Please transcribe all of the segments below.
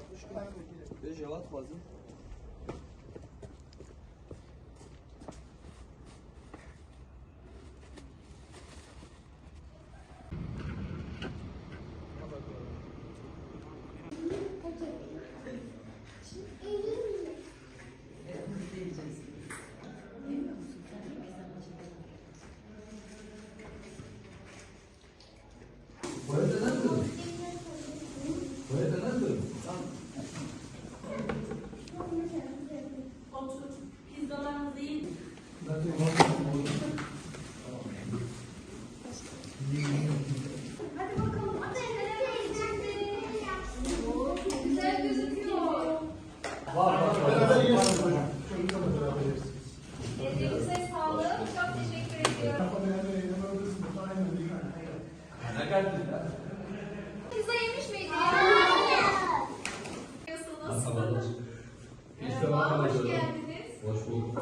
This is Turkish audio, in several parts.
60 gram ve jelat Ellerinize sağlık. Çok teşekkür ediyorum. Pizza yemiş miydiniz? Merhaba, hoş geldiniz. Hoş bulduk.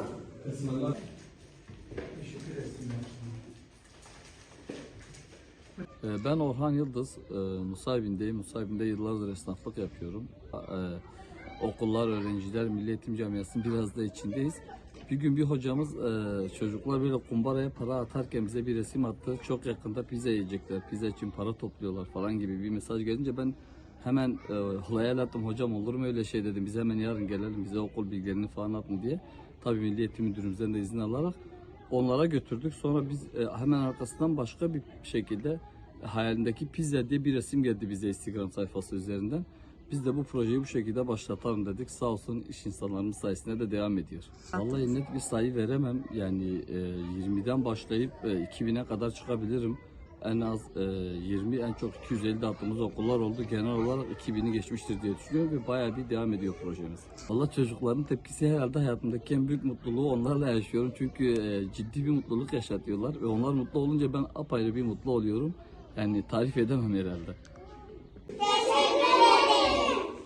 Ee, Ben Orhan Yıldız, e, Nusaybin'deyim. Nusaybin'de yıllardır esnaflık yapıyorum. Okullar, öğrenciler, Milli Eğitim Camiası'nın biraz da içindeyiz. Bir gün bir hocamız e, çocuklar böyle kumbaraya para atarken bize bir resim attı. Çok yakında pizza yiyecekler, pizza için para topluyorlar falan gibi bir mesaj gelince ben hemen e, halaya attım. Hocam olur mu öyle şey dedim. Biz hemen yarın gelelim bize okul bilgilerini falan atın diye. Tabii Milli Eğitim Müdürümüzden de izin alarak onlara götürdük. Sonra biz e, hemen arkasından başka bir şekilde hayalindeki pizza diye bir resim geldi bize Instagram sayfası üzerinden. Biz de bu projeyi bu şekilde başlatalım dedik. Sağ olsun iş insanlarımız sayesinde de devam ediyor. Vallahi net bir sayı veremem. Yani e, 20'den başlayıp e, 2000'e kadar çıkabilirim. En az e, 20 en çok 250 dağıttığımız okullar oldu. Genel olarak 2000'i geçmiştir diye düşünüyorum ve bayağı bir devam ediyor projemiz. Allah çocukların tepkisi herhalde hayatımdaki en büyük mutluluğu onlarla yaşıyorum. Çünkü e, ciddi bir mutluluk yaşatıyorlar ve onlar mutlu olunca ben apayrı bir mutlu oluyorum. Yani tarif edemem herhalde.